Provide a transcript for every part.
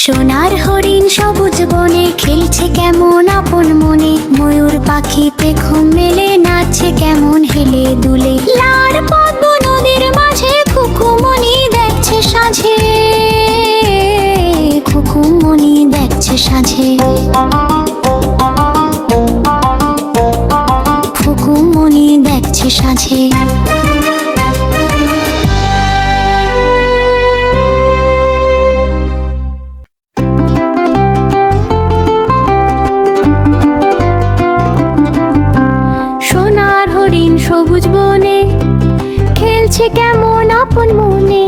সোনার হরিণ সবুজ বনে খেলছে কেমন আপন মনে? ময়ূর পাখিতে ঘুম মেলে, নাচছে কেমন হেলে দুলে। লার পদ্ম নদীর মাঝে খুকুমনি দেখছে সাঝে। খুকুমনি দেখছে সাঝে। খেলছে কেমন আপন মনে?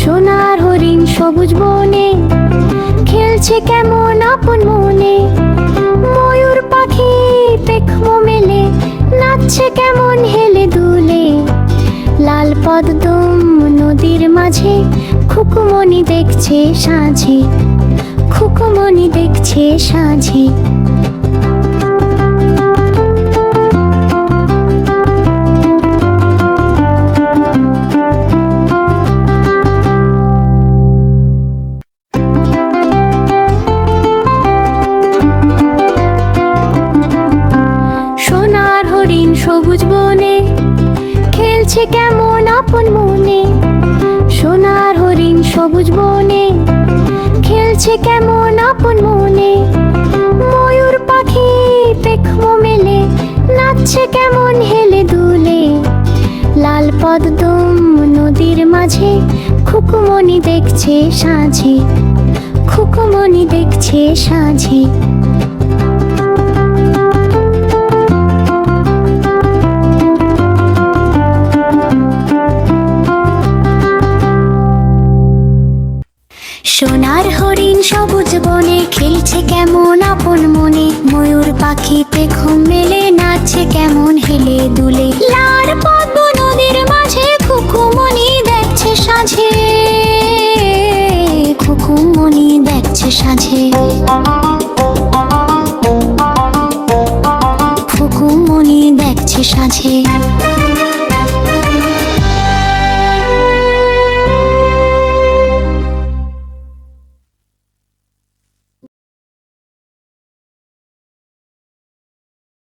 সোনার হরিণ সবুজ বনে, খেলছে কেমন আপন মনে? ময়ূর পাখি পেখমো মেলে, নাচছে কেমন হেলে দুলে। লাল পদ্ম নদীর মাঝে খুকুমনি দেখছে সাঁঝে খুকুমনি দেখছে সাঁঝে। বনে খেলছে কেমন আপন মনে, সোনার হরিণ সবুজ বনে, খেলছে কেমন আপন মনে, ময়ূর পাখি পেখমো মেলে, নাচছে কেমন হেলে দুলে, লাল পদ্ম নদীর মাঝে খুকুমনি দেখছে সাঁঝে খুকুমনি দেখছে সাঁঝে। সোনার হরিণ সবুজ বনে খেলছে কেমন আপন মনে? ময়ূর পাখিতে ঘুম মেলে, নাচছে কেমন হেলে দুলে। লার পদ্ম নদীর মাঝে খুকুমনি দেখছে সাঝে। খুকুমনি দেখছে সাঝে। খুকুমনি দেখছে সাঝে।